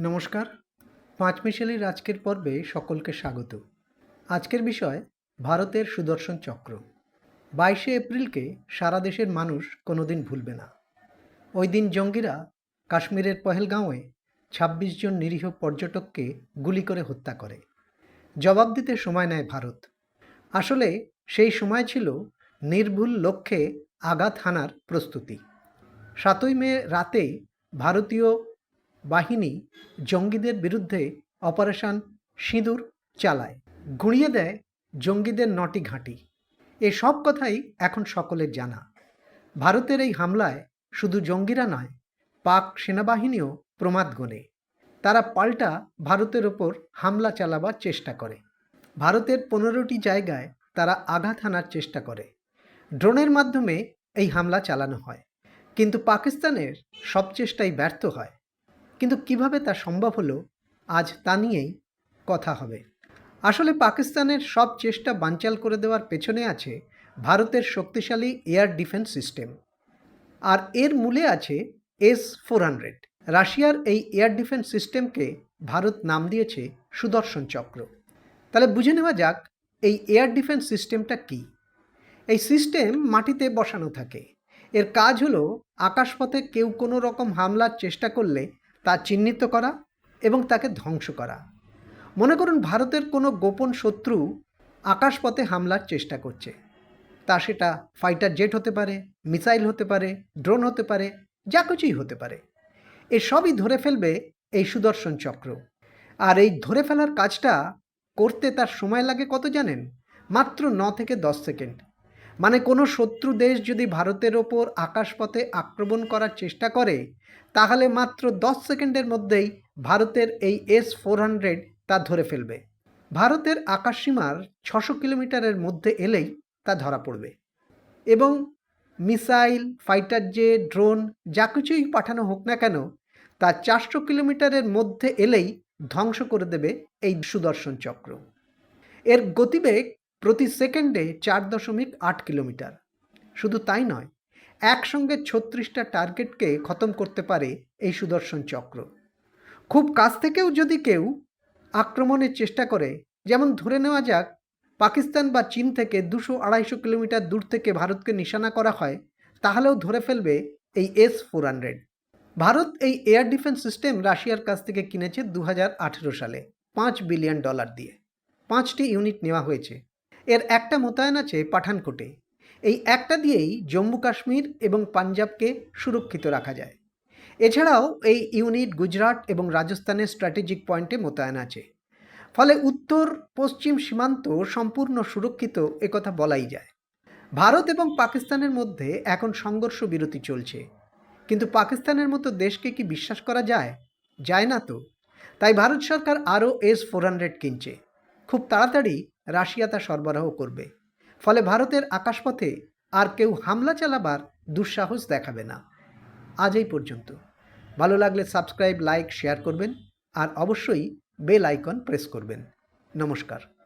নমস্কার। পাঁচ পাঁচমিশালির আজকের পর্বে সকলকে স্বাগত। আজকের বিষয় ভারতের সুদর্শন চক্র। বাইশে এপ্রিলকে সারা দেশের মানুষ কোনোদিন ভুলবে না। ওই দিন জঙ্গিরা কাশ্মীরের পহেলগাঁওয়ে ছাব্বিশ জন নিরীহ পর্যটককে গুলি করে হত্যা করে। জবাব দিতে সময় নেয় ভারত। আসলে সেই সময় ছিল নির্ভুল লক্ষ্যে আঘাত হানার প্রস্তুতি। সাতই মে রাতে ভারতীয় বাহিনী জঙ্গিদের বিরুদ্ধে অপারেশন সিঁদুর চালায়। গুঁড়িয়ে দেয় জঙ্গিদের নটি ঘাঁটি। এ সব কথাই এখন সকলের জানা। ভারতের এই হামলায় শুধু জঙ্গিরা নয়, পাক সেনাবাহিনীও প্রমাদ গণে তারা পাল্টা ভারতের ওপর হামলা চালাবার চেষ্টা করে। ভারতের পনেরোটি জায়গায় তারা আঘাত হানার চেষ্টা করে। ড্রোনের মাধ্যমে এই হামলা চালানো হয়। কিন্তু পাকিস্তানের সব চেষ্টাই ব্যর্থ হয়। কিন্তু কীভাবে তা সম্ভব হলো, আজ তা নিয়েই কথা হবে। আসলে পাকিস্তানের সব চেষ্টা বানচাল করে দেওয়ার পেছনে আছে ভারতের শক্তিশালী এয়ার ডিফেন্স সিস্টেম। আর এর মূলে আছে এস ফোর হান্ড্রেড। রাশিয়ার এই এয়ার ডিফেন্স সিস্টেমকে ভারত নাম দিয়েছে সুদর্শন চক্র। তাহলে বুঝে নেওয়া যাক, এই এয়ার ডিফেন্স সিস্টেমটা কী? এই সিস্টেম মাটিতে বসানো থাকে। এর কাজ হলো, আকাশপথে কেউ কোনো রকম হামলার চেষ্টা করলে তা চিহ্নিত করা এবং তাকে ধ্বংস করা। মনে করুন ভারতের কোনো গোপন শত্রু আকাশপথে হামলার চেষ্টা করছে। তা সেটা ফাইটার জেট হতে পারে মিসাইল হতে পারে ড্রোন হতে পারে, যা কিছুই হতে পারে। এসবই ধরে ফেলবে এই সুদর্শন চক্র। আর এই ধরে ফেলার কাজটা করতে তার সময় লাগে কত জানেন? মাত্র ন থেকে দশ সেকেন্ড। মানে কোনো শত্রু দেশ যদি ভারতের ওপর আকাশপথে আক্রমণ করার চেষ্টা করে, তাহলে মাত্র দশ সেকেন্ডের মধ্যেই ভারতের এই এস ফোর হান্ড্রেড তা ধরে ফেলবে। ভারতের আকাশসীমার ছশো কিলোমিটারের মধ্যে এলেই তা ধরা পড়বে। এবং মিসাইল, ফাইটার জেট, ড্রোন, যা কিছুই পাঠানো হোক না কেন, তা চারশো কিলোমিটারের মধ্যে এলেই ধ্বংস করে দেবে এই সুদর্শন চক্র। এর গতিবেগ প্রতি সেকেন্ডে চার দশমিক আট কিলোমিটার। শুধু তাই নয়, একসঙ্গে ছত্রিশটা টার্গেটকে খতম করতে পারে এই সুদর্শন চক্র। খুব কাছ থেকেও যদি কেউ আক্রমণের চেষ্টা করে, যেমন ধরে নেওয়া যাক, পাকিস্তান বা চীন থেকে দুশো আড়াইশো কিলোমিটার দূর থেকে ভারতকে নিশানা করা হয়, তাহলেও ধরে ফেলবে এই এস ফোর হান্ড্রেড। ভারত এই এয়ার ডিফেন্স সিস্টেম রাশিয়ার কাছ থেকে কিনেছে দু হাজার আঠেরো সালে, পাঁচ বিলিয়ন ডলার দিয়ে। পাঁচটি ইউনিট নেওয়া হয়েছে। এর একটা মোতায়েন আছে পাঠানকোটে। এই একটা দিয়েই জম্মু কাশ্মীর এবং পাঞ্জাবকে সুরক্ষিত রাখা যায়। এছাড়াও এই ইউনিট গুজরাট এবং রাজস্থানের স্ট্র্যাটেজিক পয়েন্টে মোতায়েন আছে। ফলে উত্তর, পশ্চিম সীমান্ত সম্পূর্ণ সুরক্ষিত একথা বলাই যায়। ভারত এবং পাকিস্তানের মধ্যে এখন সংঘর্ষ বিরতি চলছে। কিন্তু পাকিস্তানের মতো দেশকে কি বিশ্বাস করা যায়? যায় না তো। তাই ভারত সরকার আরও এস ফোর হান্ড্রেড কিনছে। খুব তাড়াতাড়ি রাশিয়া তা সরবরাহ করবে। ফলে ভারতের আকাশপথে আর কেউ হামলা চালাবার দুঃসাহস দেখাবে না। আজ এই পর্যন্ত। ভালো লাগলে সাবস্ক্রাইব, লাইক, শেয়ার করবেন আর অবশ্যই বেল আইকন প্রেস করবেন। নমস্কার।